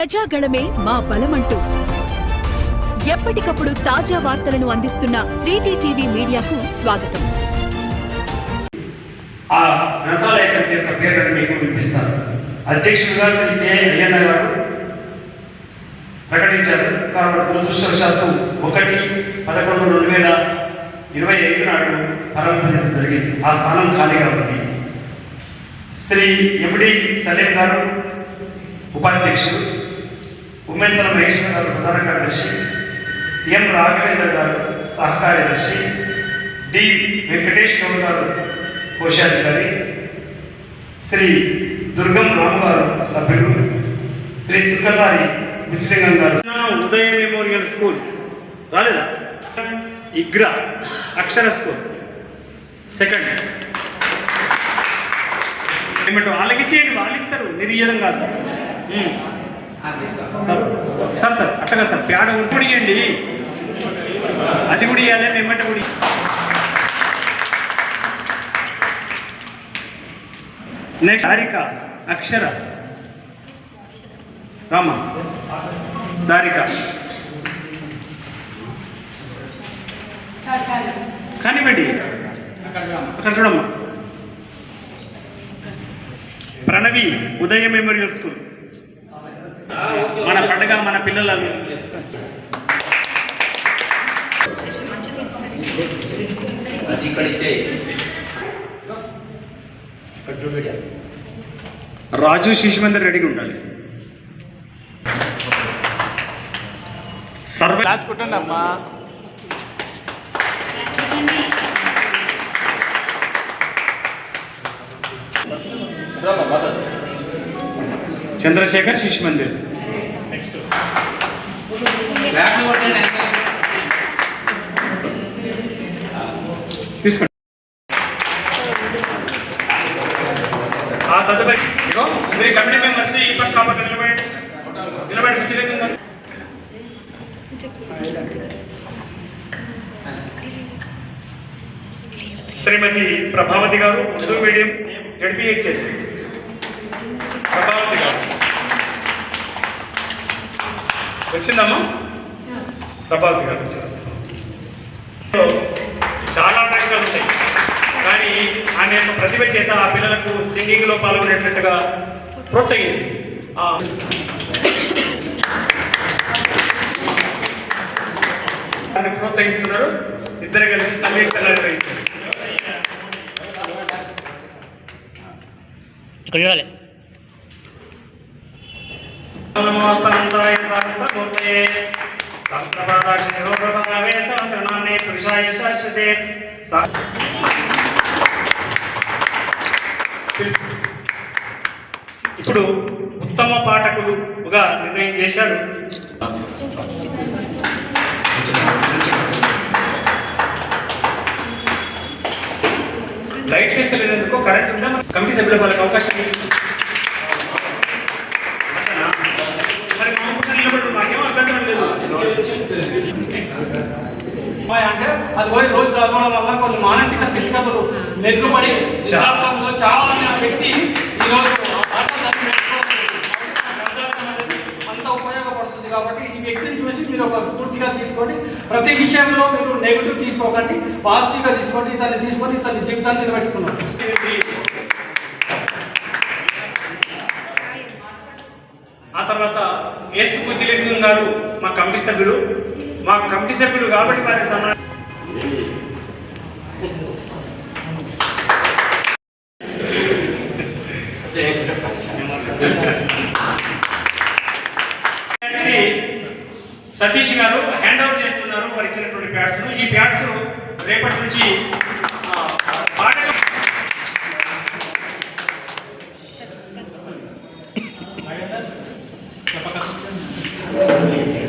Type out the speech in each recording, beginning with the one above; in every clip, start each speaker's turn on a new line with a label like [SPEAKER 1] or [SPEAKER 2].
[SPEAKER 1] ప్రజాగళమే మా బలమంటూ. ఎప్పటికప్పుడు తాజా వార్తలను అందిస్తున్న త్రీటీ టీవీ మీడియాకు స్వాగతం.
[SPEAKER 2] ఆ గ్రంథాలయ కమిటీ యొక్క పేర్లను మీకు వినిపిస్తాను. అధ్యక్షుడిగా శ్రీ కె అయ్యన్న గారు ప్రకటించారు. కాబట్టి దురదృష్టవశాత్తు ఒకటి పదకొండు రెండు వేల ఇరవై ఐదు నాడు ప్రారంభించడం జరిగింది. ఆ స్థానం ఖాళీగా ఉంది. శ్రీ ఎండి సలీం గారు ఉపాధ్యక్షుడు ఉమ్మెంతల మహేశ్వర గారు ప్రధాన కార్యదర్శి ఎం రాఘవేంద్ర గారు సహకార్యదర్శి డి వెంకటేష్ గౌడ్ గారు కోశాధికారి శ్రీ దుర్గం రామ్ గారు సభ్యులు శ్రీ సుక్కసారి బుచ్చిలింగం గారు. Udaya memorial school. రాలేదా? ఇగ్రా అక్షర స్కూల్. సెకండ్. ఏమంటారు వాళ్ళకి చేయండి వాళ్ళు ఇస్తారు. నిర్యడం కాదు. సార్ సార్ సార్ అట్లా సార్ పేడ కూడా అది కూడా ఇవ్వాలి మేమంటే కూడా నెక్స్ట్ దారిక అక్షర. రామ. దారిక. కానివ్వండి అక్కడ చూడమ్మా. Pranavi Udaya memorial school. పండగ మన పిల్లల రాజు శిశుమందర్ రెడీగా ఉండాలి. సర్వ
[SPEAKER 3] రాసుకుంటానమ్మా
[SPEAKER 2] చంద్రశేఖర్ శిశుమందిర్. తీసుకోండి ఆ తదుపరి ఇగో మీరు కమిటీ మెంబర్స్ ఈ పక్క ఆ పక్క నిలబడి నిలబడి పిచ్చిలేకుండా శ్రీమతి ప్రభావతి గారు ఉర్దూ మీడియం జడ్పిహెచ్ఎస్. ప్రభావతి గారు. వచ్చిందమ్మా? ప్రభావతి గారు వచ్చారు చాలా ఆటంకాలు ఉంటాయి కానీ ఆమె యొక్క ప్రతిభ చేత ఆ పిల్లలకు సింగింగ్లో పాల్గొనేటట్టుగా ప్రోత్సహించింది. ప్రోత్సహిస్తున్నారు. ఇద్దరు కలిసి సంగీత నిర్వహించారు
[SPEAKER 3] ఇక్కడ
[SPEAKER 2] సహస్రమూర్తయే సహస్రపాదాక్షిరోగభావే సహస్రనామే పురుషాయ శాశ్వతే. ఇప్పుడు ఉత్తమ పాఠకులుగా నిర్ణయం చేశారు లైట్ వేస్తే లేదనుకో కరెంట్ ఉందా? కమిటీ సభ్యుల వాళ్ళకి అవకాశం ఇచ్చింది మరి మా ముందు నిలబడి మాకేం అభ్యంతరం లేదు
[SPEAKER 4] అమ్మాయి అంటే అది పోయి రోజు చదవడం వల్ల కొన్ని మానసిక స్థితిగతులు మెరుగుపడి చాలా మంది ఆ వ్యక్తి ఈరోజు అంత ఉపయోగపడుతుంది కాబట్టి ఈ వ్యక్తిని చూసి మీరు ఒక స్ఫూర్తిగా తీసుకోండి. ప్రతి విషయంలో మీరు నెగిటివ్ తీసుకోకండి పాజిటివ్గా తీసుకోండి ఇతన్ని తీసుకొని ఇతని జీవితాన్ని నిలబెట్టుకున్నాడు
[SPEAKER 2] ఆ తర్వాత ఎస్ కుచిలింగం గారు మా కమిటీ సభ్యులు మా కమిటీ సభ్యులు కాబట్టి వారి సమానం సతీష్ గారు హ్యాండ్ ఓవర్ చేస్తున్నారు వారు ఇచ్చినటువంటి ప్యాడ్స్ ఈ ప్యాడ్స్ రేపటి నుంచి సలీం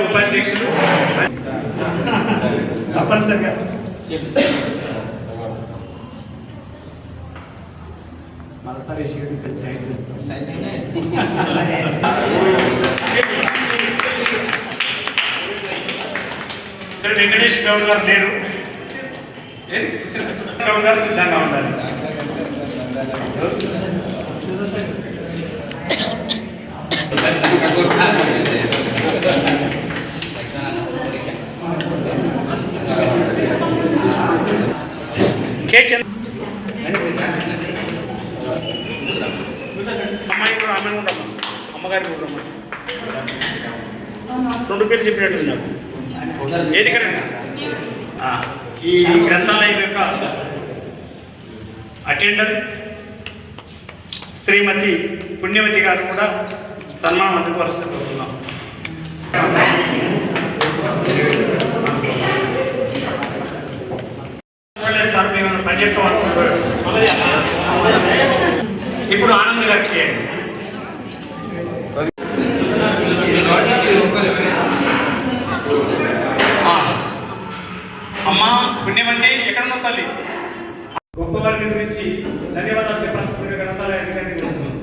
[SPEAKER 2] గారు ఉపాధ్యక్షులు. తప్పనిసరిగా. శ్రీ వెంకటేష్ గౌడ్ గారు లేరు? గౌడ్ గారు సిద్ధంగా ఉండాలి. చంద్ర అమ్మాయి కూడా అమ్మాయి కూడా అమ్మగారి కూడా రెండు పేరు చెప్పినట్టు నాకు. ఏది కరెక్ట్? ఈ గ్రంథాలయం యొక్క అటెండర్ శ్రీమతి పుణ్యవతి గారు కూడా సన్మానం అందుకోవాల్సింది కోరుతున్నాం సార్ మేము బడ్జెట్ ఇప్పుడు ఆనంద్ గారికి చేయండి. అమ్మా పుణ్యవతి ఎక్కడున్నావు తల్లి గొప్ప వారి గురించి ధన్యవాదాలు చెప్పాల్సిందిగా గ్రంథాలయ అధికారిని కోరుతున్నాను.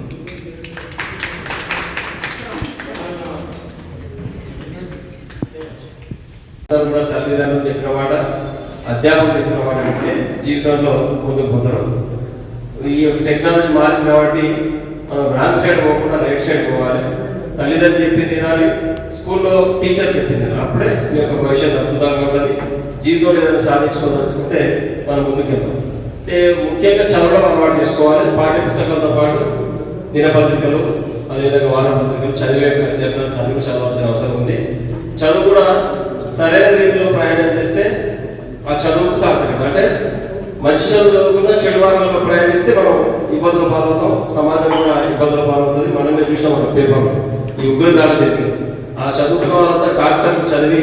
[SPEAKER 3] అందరూ కూడా తల్లిదండ్రులు చెప్పిన మాట అధ్యాపకులు చెప్పిన జీవితంలో ముందుకు కుదరదు ఈ యొక్క టెక్నాలజీ మారింది కాబట్టి మనం రాంగ్ సైడ్ పోకుండా రైట్ సైడ్ పోవాలి. తల్లిదండ్రులు చెప్పింది వినాలి స్కూల్లో టీచర్ చెప్పింది వినాలి. అప్పుడే మీ యొక్క భవిష్యత్తు అద్భుతంగా ఉంటుంది. జీవితంలో ఏదైనా సాధించుకోదలుచుకుంటే మనం ముందుకెళ్తాం అంటే ముఖ్యంగా చదవడం అలవాటు చేసుకోవాలి. పాఠ్య పుస్తకాలతో పాటు దినపత్రికలు అదేవిధంగా వారపత్రికలు చదివే జర్నల్ చదివి చదవాల్సిన అవసరం ఉంది. చదువు కూడా సరైన రీతిలో ప్రయాణం చేస్తే ఆ చదువుకు సార్థకత అంటే మంచి చదువు చదువుకున్నా చెడు వారంలో ప్రయాణిస్తే మనం ఇబ్బందులు పాల్గొతాం సమాజం కూడా ఇబ్బందులు పాల్గొతుంది మనమే చూసాం ఒక పేపర్. ఈ ఉగ్రదాడి జరిగింది. ఆ చదువుకున్న వాళ్ళంతా డాక్టర్ చదివి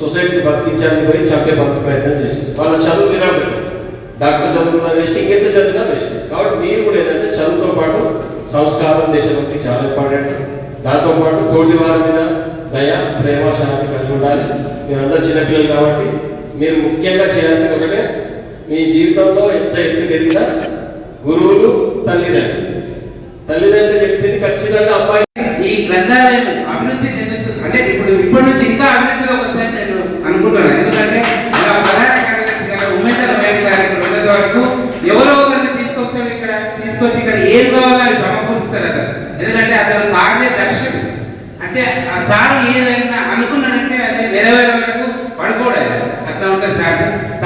[SPEAKER 3] సొసైటీ బతికించాలని పోయి చంపే ప్రయత్నం చేసి వాళ్ళ చదువు నిలబెట్టారు డాక్టర్ చదువుకున్న వేస్ట్ ఇంకెంత చదివినా వేస్ట్. కాబట్టి మీరు కూడా ఏంటంటే చదువుతో పాటు సంస్కారం దేశభక్తి చాలా ఇంపార్టెంట్. దాంతో పాటు తోటి వారి మీద దయ ప్రేమ శాంతి కలిగి ఉండాలి. మీరందరూ చిన్నపిల్లలు కాబట్టి మీరు ముఖ్యంగా చేయాల్సిన ఒకటే మీ జీవితంలో ఎంత ఎత్తుకు ఎదిగినా గురువులు తల్లిదండ్రులు. తల్లిదండ్రులు చెప్పింది ఖచ్చితంగా అబ్బాయి
[SPEAKER 5] ఈ గ్రంథాలయం అభివృద్ధి చెందుతుంది. అంటే ఇప్పుడు ఇప్పటి నుంచి ఇంకా అభివృద్ధిలో వస్తాయని నేను అనుకుంటున్నాను. ఎందుకంటే ప్రధాన కార్యదర్శి గారు ఉమేంద్ర ఇక్కడ వరకు ఎవరో ఒకరిని తీసుకొస్తాడు ఇక్కడ తీసుకొచ్చి ఇక్కడ ఏం కావాలో అది సమకూరుస్తాడు అతను. ఎందుకంటే అతను కార్య దర్శకుడు అంటే ఆ సార్ ఏదైనా అనుకున్నాడంటే అది నెరవేరు వరకు పడుకోడు ఆయన. అట్లా ఉంటుంది సార్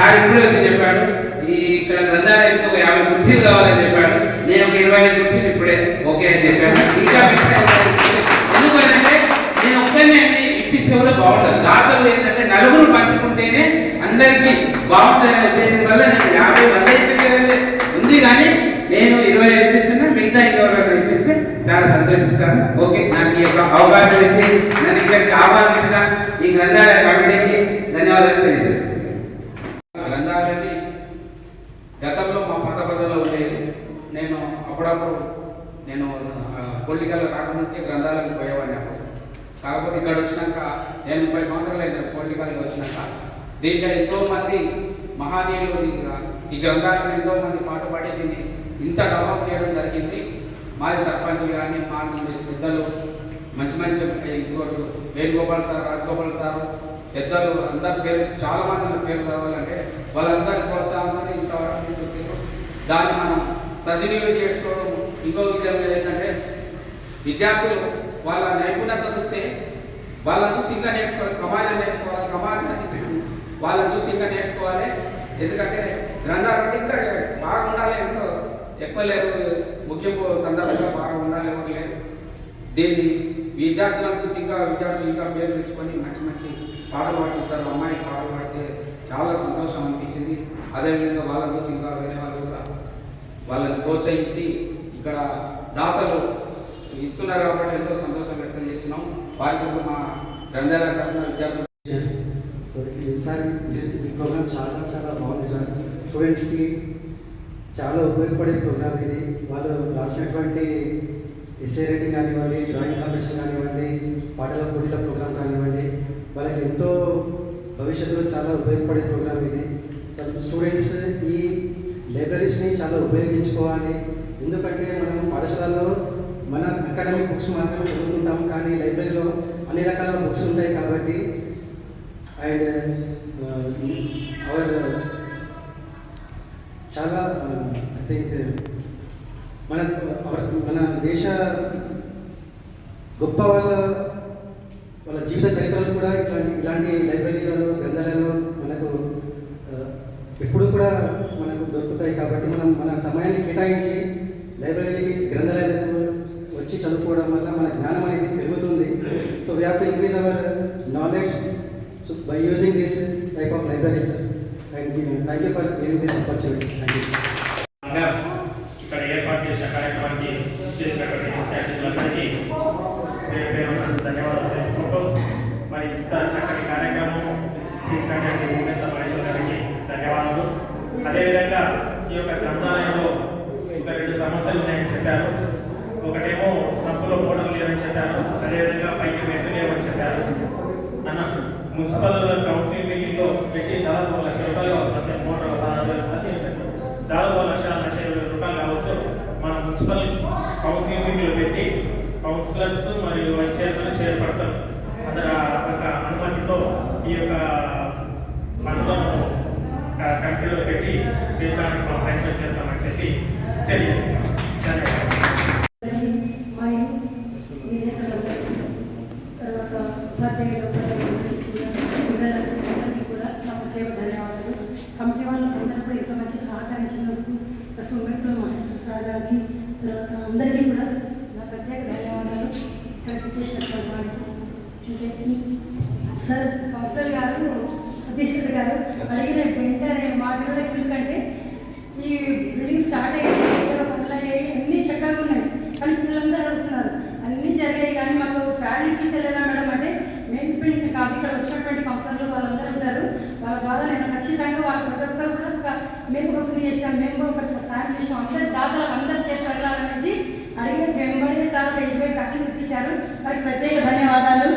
[SPEAKER 5] ఆయన ఇప్పుడు వచ్చి చెప్పాడు ఈ ఇక్కడ గ్రంథాలయానికి ఒక యాభై కుర్చీలు కావాలని చెప్పాడు. నేను ఒక ఇరవై ఐదు కుర్చీలు ఇప్పుడే ఓకే అని చెప్పాను ఇంకా ఎందుకంటే నేను ఒక్కరిని అంటే ఇప్పిస్తే కూడా బాగుంటుంది దాతలు ఏంటంటే నలుగురు పంచుకుంటేనే అందరికీ బాగుంటుంది ఉద్దేశం వల్ల నేను యాభై మంది ఇప్పించాలని ఉంది కానీ నేను ఇరవై ఐదు ఇప్పిస్తున్నా మిగతా ఇంకెవరైనా ఇప్పిస్తే చాలా సంతోషిస్తాను. ఓకే నాకు ఈ యొక్క అవకాశం ఇచ్చి నన్ను ఇక్కడ కావాలి ఈ గ్రంథాలయ కమిటీకి ధన్యవాదాలు తెలియజేస్తున్నాను
[SPEAKER 4] గ్రంథాలయాన్ని గతంలో మా పాత బజార్లో ఉండేది నేను అప్పుడప్పుడు నేను పొలిటికల్ రాకముందే గ్రంథాలయానికి పోయేవాడిని అప్పుడు కాకపోతే ఇక్కడ వచ్చినాక నేను ముప్పై సంవత్సరాలు అయింది పొలిటికల్గా వచ్చినాక. దీంట్లో ఎంతోమంది మహానీయులు దీనిగా ఈ గ్రంథాలను ఎంతోమంది పాటుపడి దీన్ని ఇంత డెవలప్ చేయడం జరిగింది. మాది సర్పంచులు కానీ మా పెద్దలు మంచి మంచి ఇంకోటి వేణుగోపాల్ సార్ రాజగోపాల్ సార్ పెద్దలు అందరి పేరు చాలా మంది పేరు చదవాలంటే వాళ్ళందరి ప్రోత్సాహం ఇంతవరకు తీసుకొచ్చారు దాన్ని మనం సద్వినియోగం చేసుకోవడం ఇంకో విధంగా ఏంటంటే విద్యార్థులు వాళ్ళ నైపుణ్యత చూస్తే వాళ్ళని చూసి ఇంకా నేర్చుకోవాలి సమాజం నేర్చుకోవాలి సమాజాన్ని వాళ్ళని చూసి ఇంకా నేర్చుకోవాలి. ఎందుకంటే గ్రంథాలు అంటే ఇంకా బాగుండాలి ఎంతో ఎక్కువ లేరు ముగింపు సందర్భంగా బాగా ఉండాలి ఎవరు లేరు. దీన్ని విద్యార్థులను చూసి ఇంకా విద్యార్థులు ఇంకా పేరు తెచ్చుకొని మంచి మంచి పాటలు పాడుతుంటారు. అమ్మాయి పాటలు పాడితే చాలా సంతోషం అనిపించింది. అదేవిధంగా వాళ్ళని చూసి ఇంకా వేరే వాళ్ళు కూడా వాళ్ళని ప్రోత్సహించి ఇక్కడ దాతలు ఇస్తున్నారు కాబట్టి ఎంతో సంతోషం వ్యక్తం చేసినాం వారికి మా రెండేళ్ళ తరఫున విద్యార్థులు
[SPEAKER 6] ఈసారి ఈ ప్రోగ్రామ్ చాలా చాలా బాగుంది సార్. స్టూడెంట్స్కి చాలా ఉపయోగపడే ప్రోగ్రామ్ ఇది. వాళ్ళు రాసినటువంటి ఎస్ఏ రైటింగ్ కానివ్వండి డ్రాయింగ్ కాంపిటీషన్ కానివ్వండి పాటల పోటీల ప్రోగ్రామ్ కానివ్వండి వాళ్ళకి ఎంతో భవిష్యత్తులో చాలా ఉపయోగపడే ప్రోగ్రామ్ ఇది. స్టూడెంట్స్ ఈ లైబ్రరీస్ని చాలా ఉపయోగించుకోవాలి. ఎందుకంటే మనం పాఠశాలలో మన అకాడమిక్ బుక్స్ మాత్రమే చదువుకుంటాం కానీ లైబ్రరీలో అన్ని రకాల బుక్స్ ఉంటాయి కాబట్టి అండ్ అవర్ చాలా ఐ థింక్ మన మన దేశ గొప్ప వాళ్ళ వాళ్ళ జీవిత చరిత్రలు కూడా ఇట్లాంటి ఇలాంటి లైబ్రరీలలో గ్రంథాలలో మనకు ఎప్పుడు కూడా మనకు దొరుకుతాయి కాబట్టి మనం మన సమయాన్ని కేటాయించి లైబ్రరీ చదువుకోవడం వల్ల మన జ్ఞానం అనేది పెరుగుతుంది. So we have to increase our knowledge so by using this type of library sir thank you thank you for giving this opportunity thank you
[SPEAKER 7] ఇక్కడ ఏర్పాటు చేసిన కార్యక్రమానికి చేసినటువంటి ముఖ్య అతిథులందరికీ ధన్యవాదాలు తెలుపుకుంటూ మరి ఇంత చక్కటి కార్యక్రమం చేసినటువంటి భూమిత మహేశ్వర్ గారికి ధన్యవాదాలు. అదేవిధంగా ఈ యొక్క గ్రంథాలయంలో ఇంకా రెండు సమస్యలు ఉన్నాయని చెప్పారు. ఒకటేమో సబ్బులో పోవడం లేదని చెప్పారు అదేవిధంగా పైకి మెట్లు లేవని చెప్పారు. అన్న మున్సిపల్ కౌన్సిలింగ్ మీటింగ్లో పెట్టి దాదాపు ఒక లక్ష రూపాయలు కావచ్చు అంటే వేలు దాదాపు లక్ష లక్ష ఇరవై రూపాయలు కావచ్చు మన మున్సిపల్ కౌన్సిలింగ్ మీటింగ్లో పెట్టి కౌన్సిలర్స్ మరియు చైర్మన్ చైర్పర్సన్ అందరి యొక్క అనుమతితో ఈ యొక్క పనులను కంపెనీలో పెట్టి చేయించడానికి మనం ప్రయత్నం చేస్తామని చెప్పి తెలియజేస్తున్నాం ధన్యవాదాలు
[SPEAKER 8] మరియు తర్వాత ఉపాధ్యాయులు పిల్లలందరికీ కూడా నా ప్రత్యేక ధన్యవాదాలు కమిటీ వాళ్ళందరూ కూడా ఇంత మంచి సహకరించినందుకు సుమిత్రులు మహేశ్వర సార్ గారికి తర్వాత అందరికీ కూడా నా ప్రత్యేక ధన్యవాదాలు ఇక్కడికి చేసిన వారికి సార్ కౌన్సిలర్ గారు సతీష్ రెడ్డి గారు అడిగిన వెంటనే మా పిల్లలకి ఎందుకంటే ఈ బిల్డింగ్ స్టార్ట్ అయ్యి చేసాం మేము కూడా ఒకసారి సాయం చేసాం అంటే దాదాపు అందరు చేతి తగలాలనేసి అడిగిన మేము వెంబడే సార్ ఇరవై కట్టలు ఇప్పించారు. మరి ప్రత్యేక ధన్యవాదాలు.